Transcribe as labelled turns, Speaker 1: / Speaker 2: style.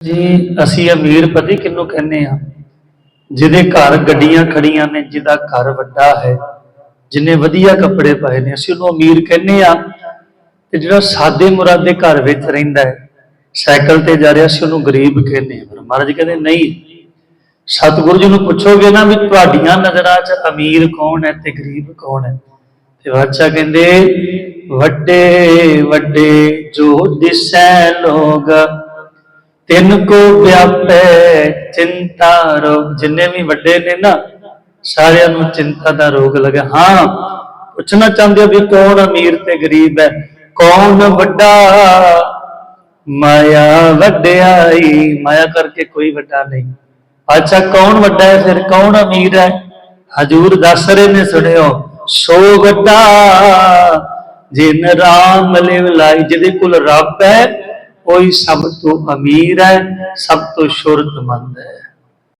Speaker 1: ਜੀ, ਅਸੀਂ ਅਮੀਰ ਪਤੀ ਕਿਹਨੂੰ ਕਹਿੰਦੇ ਆ? ਜਿਹਦੇ ਘਰ ਗੱਡੀਆਂ ਖੜੀਆਂ ਨੇ, ਜਿਹਦਾ ਘਰ ਵੱਡਾ ਹੈ ਜਿਨੇ ਵਧੀਆ ਕੱਪੜੇ ਪਾਏ ਨੇ, ਅਸੀਂ ਉਹਨੂੰ ਅਮੀਰ ਕਹਿੰਦੇ ਆ। ਤੇ ਜਿਹੜਾ ਸਾਦੇ ਮੁਰਾਦੇ ਘਰ ਵਿੱਚ ਰਹਿੰਦਾ ਹੈ, ਸਾਈਕਲ ਤੇ ਜਾ ਰਿਹਾ ਸੀ ਉਹਨੂੰ ਗਰੀਬ ਕਹਿੰਦੇ ਆ। ਪਰ ਮਹਾਰਾਜ ਕਹਿੰਦੇ, ਨਹੀਂ, ਸਤਿਗੁਰੂ ਜੀ ਨੂੰ ਪੁੱਛੋਗੇ ਨਾ ਵੀ ਤੁਹਾਡੀਆਂ ਨਜ਼ਰਾਂ 'ਚ ਅਮੀਰ ਕੌਣ ਹੈ ਤੇ ਗਰੀਬ ਕੌਣ ਹੈ? ਤੇ ਬਾਦਸ਼ਾਹ ਕਹਿੰਦੇ, ਵੱਡੇ ਵੱਡੇ ਜੋ ਦਿਸੈ ਲੋਗ ਤਿੰਨ ਕੋ ਵਿਆਪੈ ਚਿੰਤਾ ਰੋਗ, ਜਿੰਨੇ ਵੀ ਵੱਡੇ ਨੇ ਨਾ, ਸਾਰਿਆਂ ਨੂੰ ਚਿੰਤਾ ਦਾ ਰੋਗ ਲੱਗਾ ਹਾਂ, ਪੁੱਛਣਾ ਚਾਹੁੰਦੇ ਹੋ ਵੀ ਕੌਣ ਅਮੀਰ ਤੇ ਗਰੀਬ ਹੈ? ਕੌਣ ਵੱਡਾ? ਮਾਇਆ ਵੱਡਿਆਈ। ਮਾਇਆ ਕਰਕੇ ਕੋਈ ਵੱਡਾ ਨਹੀਂ। ਅੱਛਾ, ਕੌਣ ਵੱਡਾ ਹੈ ਫਿਰ? ਕੌਣ ਅਮੀਰ ਹੈ? ਹਜੂਰ ਦੱਸ ਰਹੇ ਨੇ, ਸੁਣਿਓ। ਸੋ ਵੱਡਾ, ਜਿਨ ਰਾਮ ਲਿਵ ਲਾਈ, ਜਿਹਦੇ ਕੋਲ ਰੱਬ ਹੈ ਉਹੀ ਸਭ ਤੋਂ ਅਮੀਰ ਹੈ ਸਭ ਤੋਂ ਸ਼ੁਰਤਮੰਦ ਹੈ।